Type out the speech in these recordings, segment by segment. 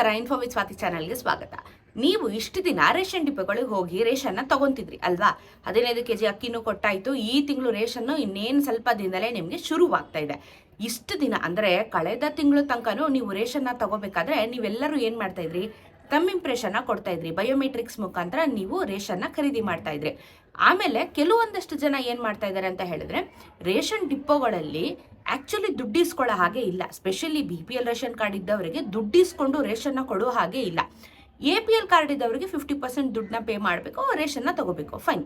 ನಮಸ್ಕಾರ info with Swati ಚಾನಲ್ಗೆ ಸ್ವಾಗತ. ನೀವು ಇಷ್ಟು ದಿನ ರೇಷನ್ ಡಿಪೋಗಳಿಗೆ ಹೋಗಿ ರೇಷನ್ನ ತಗೊಂತಿದ್ರಿ, ಅಲ್ವಾ? ಹದಿನೈದು ಕೆಜಿ ಅಕ್ಕಿನೂ ಕೊಟ್ಟಾಯಿತು, ಈ ತಿಂಗಳು ರೇಷನ್ನು ಇನ್ನೇನು ಸ್ವಲ್ಪ ದಿನದಲ್ಲೇ ನಿಮಗೆ ಶುರುವಾಗ್ತಾ ಇದೆ. ಇಷ್ಟು ದಿನ ಅಂದರೆ ಕಳೆದ ತಿಂಗಳು ತನಕನೂ ನೀವು ರೇಷನ್ನ ತಗೋಬೇಕಾದ್ರೆ ನೀವೆಲ್ಲರೂ ಏನು ಮಾಡ್ತಾ ತಮ್ಮ ಇಂಪ್ರೆಷನ್ನ ಕೊಡ್ತಾ ಇದ್ರಿ. ಬಯೋಮೆಟ್ರಿಕ್ಸ್ ಮುಖಾಂತರ ನೀವು ರೇಷನ್ನ ಖರೀದಿ ಮಾಡ್ತಾ ಇದ್ರಿ. ಆಮೇಲೆ ಕೆಲವೊಂದಷ್ಟು ಜನ ಏನು ಮಾಡ್ತಾ ಇದ್ದಾರೆ ಅಂತ ಹೇಳಿದ್ರೆ, ರೇಷನ್ ಡಿಪೋಗಳಲ್ಲಿ ಆಕ್ಚುಲಿ ದುಡ್ಡು ಇಸ್ಕೊಳ್ಳೋ ಹಾಗೆ ಇಲ್ಲ. Specially B P L ration card ಇದ್ದವರಿಗೆ ದುಡ್ಡು ಇಸ್ಕೊಂಡು ರೇಷನ್ನ ಕೊಡೋ ಹಾಗೆ ಇಲ್ಲ. ಎ ಪಿ ಎಲ್ ಕಾರ್ಡ್ ಇದ್ದವರಿಗೆ ಫಿಫ್ಟಿ ಪರ್ಸೆಂಟ್ ದುಡ್ಡನ್ನ ಪೇ ಮಾಡಬೇಕು ರೇಷನ್ನ ತಗೋಬೇಕು. Fine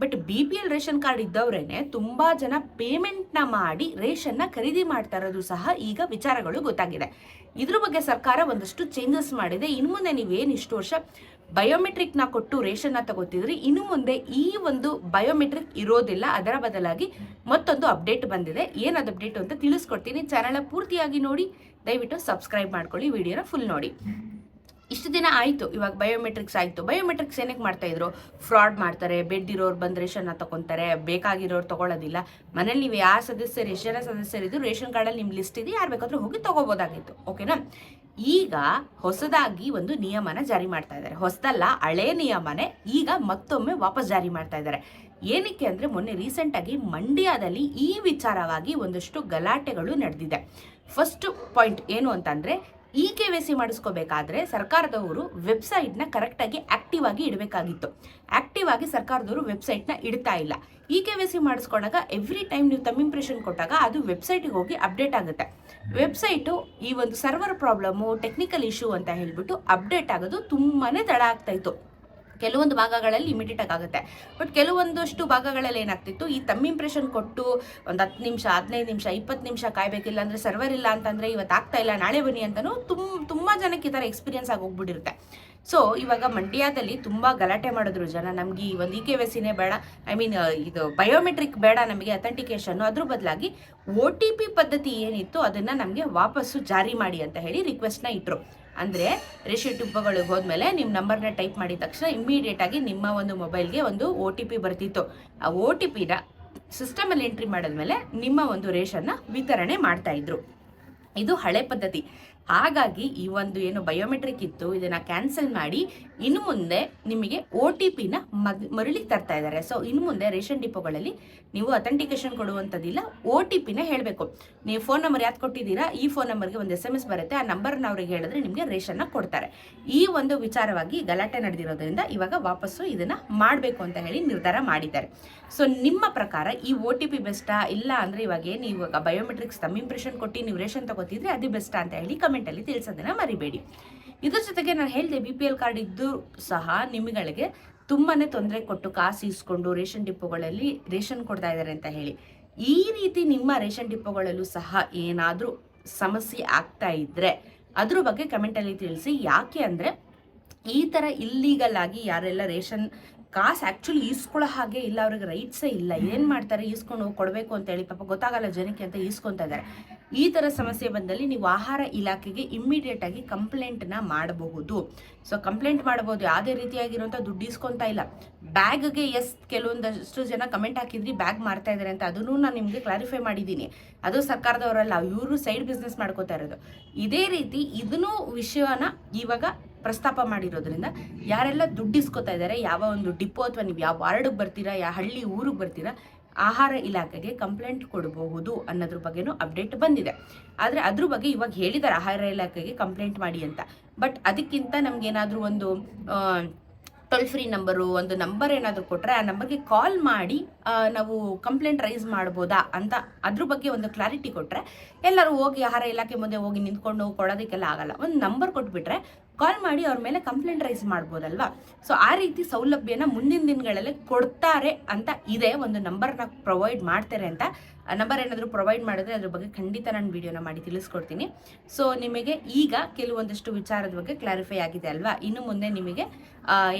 but B P L ration card ಇದ್ದವರೇನೆ ತುಂಬ ಜನ ಪೇಮೆಂಟ್ನ ಮಾಡಿ ರೇಷನ್ನ ಖರೀದಿ ಮಾಡ್ತಾ ಇರೋದು ಸಹ ಈಗ ವಿಚಾರಗಳು ಗೊತ್ತಾಗಿದೆ. ಇದ್ರ ಬಗ್ಗೆ ಸರ್ಕಾರ ಒಂದಷ್ಟು ಚೇಂಜಸ್ ಮಾಡಿದೆ. ಇನ್ನು ಮುಂದೆ ನೀವೇನು ಇಷ್ಟು ವರ್ಷ ಬಯೋಮೆಟ್ರಿಕ್ನ ಕೊಟ್ಟು ರೇಷನ್ನ ತಗೋತಿದ್ರಿ, ಇನ್ನು ಮುಂದೆ ಈ ಒಂದು ಬಯೋಮೆಟ್ರಿಕ್ ಇರೋದಿಲ್ಲ. ಅದರ ಬದಲಾಗಿ ಮತ್ತೊಂದು ಅಪ್ಡೇಟ್ ಬಂದಿದೆ. ಏನದು ಅಪ್ಡೇಟ್ ಅಂತ ತಿಳಿಸ್ಕೊಡ್ತೀನಿ. ಚಾನಲ್ ಪೂರ್ತಿಯಾಗಿ ನೋಡಿ, ದಯವಿಟ್ಟು ಸಬ್ಸ್ಕ್ರೈಬ್ ಮಾಡ್ಕೊಳ್ಳಿ, ವಿಡಿಯೋನ ಫುಲ್ ನೋಡಿ. ಇಷ್ಟು ದಿನ ಆಯಿತು, ಇವಾಗ ಬಯೋಮೆಟ್ರಿಕ್ಸ್ ಆಯಿತು. ಬಯೋಮೆಟ್ರಿಕ್ಸ್ ಏನಕ್ಕೆ ಮಾಡ್ತಾ ಇದ್ರು? ಫ್ರಾಡ್ ಮಾಡ್ತಾರೆ ಬೆಡ್ ಇರೋರು ಬಂದು ರೇಷನ್ನ ತಗೊಂತಾರೆ ಬೇಕಾಗಿರೋರು ತಗೊಳ್ಳೋದಿಲ್ಲ ಮನೇಲಿ ನೀವು ಯಾವ ಸದಸ್ಯರು, ಎಷ್ಟು ಜನ ಸದಸ್ಯರಿದ್ದು ರೇಷನ್ ಕಾರ್ಡಲ್ಲಿ ನಿಮ್ಮ ಲಿಸ್ಟ್ ಇದೆ, ಯಾರು ಬೇಕಾದ್ರೂ ಹೋಗಿ ತಗೋಬೋದಾಗಿತ್ತು. ಓಕೆನಾ ಈಗ ಹೊಸದಾಗಿ ಒಂದು ನಿಯಮನ ಜಾರಿ ಮಾಡ್ತಾ ಇದ್ದಾರೆ ಹೊಸದಲ್ಲ, ಹಳೆ ನಿಯಮನೇ ಈಗ ಮತ್ತೊಮ್ಮೆ ವಾಪಸ್ ಜಾರಿ ಮಾಡ್ತಾ ಇದ್ದಾರೆ ಏನಕ್ಕೆ ಅಂದರೆ ಮೊನ್ನೆ ರೀಸೆಂಟಾಗಿ ಮಂಡ್ಯದಲ್ಲಿ ಈ ವಿಚಾರವಾಗಿ ಒಂದಷ್ಟು ಗಲಾಟೆಗಳು ನಡೆದಿದೆ. ಫಸ್ಟ್ ಪಾಯಿಂಟ್ ಏನು ಅಂತಂದರೆ ಇ ಕೆ ವೈ ಸಿ ಮಾಡಿಸ್ಕೋಬೇಕಾದ್ರೆ ಸರ್ಕಾರದವರು ವೆಬ್ಸೈಟ್ನ ಕರೆಕ್ಟಾಗಿ ಆಕ್ಟಿವ್ ಆಗಿ ಇಡಬೇಕಾಗಿತ್ತು. ಆಕ್ಟಿವ್ ಆಗಿ ಸರ್ಕಾರದವರು ವೆಬ್ಸೈಟ್ನ ಇಡ್ತಾ ಇಲ್ಲ. ಇ ಕೆ ವೈ ಸಿ ಮಾಡಿಸ್ಕೊಂಡಾಗ ಎವ್ರಿ ಟೈಮ್ ನೀವು ತಮ್ಮ ಇಂಪ್ರೆಷನ್ ಕೊಟ್ಟಾಗ ಅದು ವೆಬ್ಸೈಟಿಗೆ ಹೋಗಿ ಅಪ್ಡೇಟ್ ಆಗುತ್ತೆ. ವೆಬ್ಸೈಟು ಈ ಒಂದು ಸರ್ವರ್ ಪ್ರಾಬ್ಲಮ್ಮು ಟೆಕ್ನಿಕಲ್ ಇಶ್ಯೂ ಅಂತ ಹೇಳ್ಬಿಟ್ಟು ಅಪ್ಡೇಟ್ ಆಗೋದು ತುಂಬಾ ತಡ ಆಗ್ತಾ ಇತ್ತು. ಕೆಲವೊಂದು ಭಾಗಗಳಲ್ಲಿ ಇಮಿಡಿಯೇಟ್ ಆಗಿ ಆಗುತ್ತೆ. ಬಟ್ ಕೆಲವೊಂದಷ್ಟು ಭಾಗಗಳಲ್ಲಿ ಏನಾಗ್ತಿತ್ತು, ಈ ತಮ್ಮ ಇಂಪ್ರೆಷನ್ ಕೊಟ್ಟು ಒಂದು ಹತ್ತು ನಿಮಿಷ, ಹದಿನೈದು ನಿಮಿಷ, ಇಪ್ಪತ್ತು ನಿಮಿಷ ಕಾಯ್ಬೇಕಿಲ್ಲ ಅಂದರೆ ಸರ್ವರ್ ಇಲ್ಲ ಅಂತಂದರೆ ಇವತ್ತು ಆಗ್ತಾ ಇಲ್ಲ, ನಾಳೆ ಬನ್ನಿ ಅಂತಲೂ ತುಂಬ ತುಂಬ ಜನಕ್ಕೆ ಈ ಥರ ಎಕ್ಸ್ಪೀರಿಯನ್ಸ್ ಆಗಿ ಹೋಗ್ಬಿಟ್ಟಿರುತ್ತೆ ಸೊ ಇವಾಗ ಮಂಡ್ಯದಲ್ಲಿ ತುಂಬ ಗಲಾಟೆ ಮಾಡಿದ್ರು ಜನ. ನಮಗೆ ಈ ಒಂದು ಇ ಕೆ ವೆಸಿನೇ ಬೇಡ ಐ ಮೀನ್ ಇದು ಬಯೋಮೆಟ್ರಿಕ್ ಬೇಡ ನಮಗೆ ಅಥೆಂಟಿಕೇಶನ್ ಅದ್ರ ಬದಲಾಗಿ ಒ ಟಿ ಪಿ ಪದ್ಧತಿ ಏನಿತ್ತು ಅದನ್ನು ನಮಗೆ ವಾಪಸ್ಸು ಜಾರಿ ಮಾಡಿ ಅಂತ ಹೇಳಿ ರಿಕ್ವೆಸ್ಟ್ನ ಇಟ್ಟರು ಅಂದರೆ ರೇಷನ್ ಡಿಪ್ಪೋಗಳಿಗೆ ಹೋದ್ಮೇಲೆ ನಿಮ್ಮ ನಂಬರ್ನ ಟೈಪ್ ಮಾಡಿದ ತಕ್ಷಣ ಇಮ್ಮಿಡಿಯೇಟ್ ಆಗಿ ನಿಮ್ಮ ಒಂದು ಮೊಬೈಲ್ಗೆ ಒಂದು ಒ ಟಿ ಪಿ ಬರ್ತಿತ್ತು. ಆ ಒ ಟಿ ಪಿನ ಸಿಸ್ಟಮಲ್ಲಿ ಎಂಟ್ರಿ ಮಾಡಿದ್ಮೇಲೆ ನಿಮ್ಮ ಒಂದು ರೇಷನ್ನ ವಿತರಣೆ ಮಾಡ್ತಾ ಇದ್ರು. ಇದು ಹಳೆ ಪದ್ಧತಿ. ಹಾಗಾಗಿ ಈ ಒಂದು ಏನು ಬಯೋಮೆಟ್ರಿಕ್ ಇತ್ತು, ಇದನ್ನ ಕ್ಯಾನ್ಸಲ್ ಮಾಡಿ ಇನ್ನು ಮುಂದೆ ನಿಮಗೆ ಒ ಟಿ ಪಿನ ಮರಳಿ ತರ್ತಾ ಇದ್ದಾರೆ. ಸೊ ಇನ್ನು ಮುಂದೆ ರೇಷನ್ ಡಿಪೋಗಳಲ್ಲಿ ನೀವು ಅಥೆಂಟಿಕೇಶನ್ ಕೊಡುವಂಥದ್ದಿಲ್ಲ ಒ ಟಿ ಪಿನ ಹೇಳಬೇಕು. ನೀವು ಫೋನ್ ನಂಬರ್ ಯಾವ್ದು ಕೊಟ್ಟಿದ್ದೀರಾ, ಈ ಫೋನ್ ನಂಬರ್ಗೆ ಒಂದು ಎಸ್ ಎಂ ಎಸ್ ಬರುತ್ತೆ, ಆ ನಂಬರ್ನ ಅವ್ರಿಗೆ ಹೇಳಿದ್ರೆ ನಿಮಗೆ ರೇಷನ್ನ ಕೊಡ್ತಾರೆ. ಈ ಒಂದು ವಿಚಾರವಾಗಿ ಗಲಾಟೆ ನಡೆದಿರೋದ್ರಿಂದ ಇವಾಗ ವಾಪಸ್ಸು ಇದನ್ನ ಮಾಡಬೇಕು ಅಂತ ಹೇಳಿ ನಿರ್ಧಾರ ಮಾಡಿದ್ದಾರೆ. ಸೊ ನಿಮ್ಮ ಪ್ರಕಾರ ಈ ಒ ಟಿ ಪಿ ಬೆಸ್ಟಾ? ಇಲ್ಲ ಅಂದರೆ ಇವಾಗ ಏನು ಇವಾಗ ಬಯೋಮೆಟ್ರಿಕ್ಸ್ ತಮ್ಮ ಇಂಪ್ರೆಷನ್ ಕೊಟ್ಟು ನೀವು ರೇಷನ್ ತಗೋತಿದ್ರೆ ಅದು ಬೆಸ್ಟಾ ಅಂತ ಹೇಳಿ ಕಮೆಂಟಲ್ಲಿ ತಿಳಿಸೋದನ್ನ ಮರಿಬೇಡಿ. ಇದ್ರ ಜೊತೆಗೆ ನಾನು ಹೇಳಿದೆ ಬಿ ಕಾರ್ಡ್ ಇದ್ದು ಸಹ ನಿಮಗಳಿಗೆ ತುಂಬಾ ತೊಂದರೆ ಕೊಟ್ಟು ಕಾಸು ಇಸ್ಕೊಂಡು ರೇಷನ್ ಡಿಪ್ಪೋಗಳಲ್ಲಿ ರೇಷನ್ ಕೊಡ್ತಾ ಇದ್ದಾರೆ ಅಂತ ಹೇಳಿ. ಈ ರೀತಿ ನಿಮ್ಮ ರೇಷನ್ ಡಿಪ್ಪೋಗಳಲ್ಲೂ ಸಹ ಏನಾದರೂ ಸಮಸ್ಯೆ ಆಗ್ತಾ ಇದ್ರೆ ಅದ್ರ ಬಗ್ಗೆ ಕಮೆಂಟಲ್ಲಿ ತಿಳಿಸಿ. ಯಾಕೆ ಅಂದರೆ ಈ ಥರ ಇಲ್ಲೀಗಲ್ ಆಗಿ ಯಾರೆಲ್ಲ ರೇಷನ್ ಕಾಸು ಆ್ಯಕ್ಚುಲಿ ಈಸ್ಕೊಳ್ಳೋ ಹಾಗೆ ಇಲ್ಲ, ಅವ್ರಿಗೆ ರೈಟ್ಸೇ ಇಲ್ಲ. ಏನು ಮಾಡ್ತಾರೆ? ಈಸ್ಕೊಂಡು ಹೋಗಿ ಕೊಡಬೇಕು ಅಂತ ಹೇಳಿ ಪಾಪ ಗೊತ್ತಾಗಲ್ಲ ಜನಕ್ಕೆ ಅಂತ ಈಸ್ಕೊತಾ ಇದ್ದಾರೆ. ಈ ಥರ ಸಮಸ್ಯೆ ಬಂದಲ್ಲಿ ನೀವು ಆಹಾರ ಇಲಾಖೆಗೆ ಇಮ್ಮಿಡಿಯೇಟ್ ಆಗಿ ಕಂಪ್ಲೇಂಟ್ನ ಮಾಡಬಹುದು. ಸೊ ಕಂಪ್ಲೇಂಟ್ ಮಾಡಬಹುದು ಯಾವುದೇ ರೀತಿಯಾಗಿರುವಂಥ ದುಡ್ಡು ಈಸ್ಕೊತಾ ಇಲ್ಲ. ಬ್ಯಾಗ್ಗೆ ಎಸ್ ಕೆಲವೊಂದಷ್ಟು ಜನ ಕಮೆಂಟ್ ಹಾಕಿದ್ರಿ ಬ್ಯಾಗ್ ಮಾರ್ತಾ ಇದ್ದಾರೆ ಅಂತ. ಅದನ್ನು ನಾನು ನಿಮಗೆ ಕ್ಲಾರಿಫೈ ಮಾಡಿದ್ದೀನಿ. ಅದು ಸರ್ಕಾರದವರಲ್ಲ, ಇವರು ಸೈಡ್ ಬಿಸ್ನೆಸ್ ಮಾಡ್ಕೋತಾ ಇರೋದು. ಇದೇ ರೀತಿ ಇದನ್ನು ವಿಷಯನ ಇವಾಗ ಪ್ರಸ್ತಾಪ ಮಾಡಿರೋದ್ರಿಂದ ಯಾರೆಲ್ಲ ದುಡ್ಡು ಇಸ್ಕೊತಾ ಇದ್ದಾರೆ, ಯಾವ ಒಂದು ಡಿಪೋ ಅಥವಾ ನೀವು ಯಾವ ವಾರ್ಡ್ಗೆ ಬರ್ತೀರಾ, ಯಾವ ಹಳ್ಳಿ ಊರಿಗೆ ಬರ್ತೀರಾ, ಆಹಾರ ಇಲಾಖೆಗೆ ಕಂಪ್ಲೇಂಟ್ ಕೊಡಬಹುದು ಅನ್ನೋದ್ರ ಬಗ್ಗೆನೂ ಅಪ್ಡೇಟ್ ಬಂದಿದೆ. ಆದರೆ ಅದ್ರ ಬಗ್ಗೆ ಇವಾಗ ಹೇಳಿದ್ದಾರೆ, ಆಹಾರ ಇಲಾಖೆಗೆ ಕಂಪ್ಲೇಂಟ್ ಮಾಡಿ ಅಂತ. ಬಟ್ ಅದಕ್ಕಿಂತ ನಮಗೇನಾದರೂ ಒಂದು ಟೋಲ್ ಫ್ರೀ ನಂಬರು, ಒಂದು ನಂಬರ್ ಏನಾದರೂ ಕೊಟ್ಟರೆ ಆ ನಂಬರ್ಗೆ ಕಾಲ್ ಮಾಡಿ ನಾವು ಕಂಪ್ಲೇಂಟ್ ರೈಸ್ ಮಾಡ್ಬೋದಾ ಅಂತ ಅದ್ರ ಬಗ್ಗೆ ಒಂದು ಕ್ಲಾರಿಟಿ ಕೊಟ್ಟರೆ ಎಲ್ಲರೂ ಹೋಗಿ ಆಹಾರ ಇಲಾಖೆ ಮುಂದೆ ಹೋಗಿ ನಿಂತ್ಕೊಂಡು ಕೊಡೋದಕ್ಕೆಲ್ಲ ಆಗಲ್ಲ. ಒಂದು ನಂಬರ್ ಕೊಟ್ಬಿಟ್ರೆ ಕಾಲ್ ಮಾಡಿ ಅವ್ರ ಮೇಲೆ ಕಂಪ್ಲೇಂಟ್ ರೈಸ್ ಮಾಡ್ಬೋದಲ್ವಾ? ಸೊ ಆ ರೀತಿ ಸೌಲಭ್ಯನ ಮುಂದಿನ ದಿನಗಳಲ್ಲಿ ಕೊಡ್ತಾರೆ ಅಂತ ಇದೆ ಒಂದು ನಂಬರ್ನ ಪ್ರೊವೈಡ್ ಮಾಡ್ತಾರೆ ಅಂತ ನಂಬರ್ ಏನಾದರೂ ಪ್ರೊವೈಡ್ ಮಾಡಿದ್ರೆ ಅದ್ರ ಬಗ್ಗೆ ಖಂಡಿತ ನಾನು ವಿಡಿಯೋನ ಮಾಡಿ ತಿಳಿಸ್ಕೊಡ್ತೀನಿ. ಸೊ ನಿಮಗೆ ಈಗ ಕೆಲವೊಂದಷ್ಟು ವಿಚಾರದ ಬಗ್ಗೆ ಕ್ಲಾರಿಫೈ ಆಗಿದೆ ಅಲ್ವಾ? ಇನ್ನು ಮುಂದೆ ನಿಮಗೆ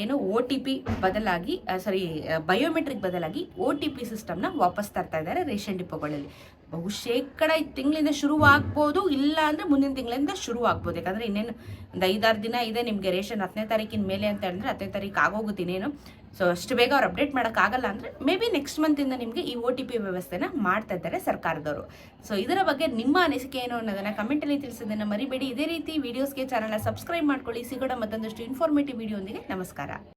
ಏನು ಒ ಟಿ ಪಿ ಬದಲಾಗಿ ಸಾರಿ ಬಯೋಮೆಟ್ರಿಕ್ ಬದಲಾಗಿ ಒ ಟಿ ಪಿ ಸಿಸ್ಟಮ್ನ ವಾಪಸ್ ತರ್ತಾ ಇದ್ದಾರೆ ರೇಷನ್ ಡಿಪೋಗಳಲ್ಲಿ. ಬಹುಶೇಕಡ ಈ ತಿಂಗಳಿಂದ ಶುರುವಾಗ್ಬೋದು, ಇಲ್ಲ ಅಂದರೆ ಮುಂದಿನ ತಿಂಗಳಿಂದ ಶುರು ಆಗ್ಬೋದು ಯಾಕಂದರೆ ಇನ್ನೇನು ಒಂದು ಐದಾರು ದಿನ ಇದೆ ನಿಮಗೆ ರೇಷನ್ ಹತ್ತನೇ ತಾರೀಕಿನ ಮೇಲೆ ಅಂತ ಹೇಳಿದ್ರೆ ಹತ್ತನೇ ತಾರೀಕು ಆಗೋಗುತ್ತೆ ಇನ್ನೇನು. ಸೊ ಅಷ್ಟು ಬೇಗ ಅವ್ರು ಅಪ್ಡೇಟ್ ಮಾಡೋಕ್ಕಾಗಲ್ಲ ಅಂದರೆ ಮೇ ಬಿ ನೆಕ್ಸ್ಟ್ ಮಂತಿಂದ ನಿಮಗೆ ಈ ಒ ಟಿ ಪಿ ವ್ಯವಸ್ಥೆನ ಮಾಡ್ತಾ ಇದ್ದಾರೆ ಸರ್ಕಾರದವರು. ಸೊ ಇದರ ಬಗ್ಗೆ ನಿಮ್ಮ ಅನಿಸಿಕೆ ಏನು ಅನ್ನೋದನ್ನು ಕಮೆಂಟಲ್ಲಿ ತಿಳಿಸೋದನ್ನು ಮರಿಬೇಡಿ. ಇದೇ ರೀತಿ ವೀಡಿಯೋಸ್ಗೆ ಚಾನಲ್ನ ಸಬ್ಸ್ಕ್ರೈಬ್ ಮಾಡ್ಕೊಳ್ಳಿ. ಸಿಗೋಣ ಮತ್ತೊಂದಷ್ಟು ಇನ್ಫಾರ್ಮೇಟಿವ್ ವಿಡಿಯೋಂದಿಗೆ ನಮಸ್ಕಾರ.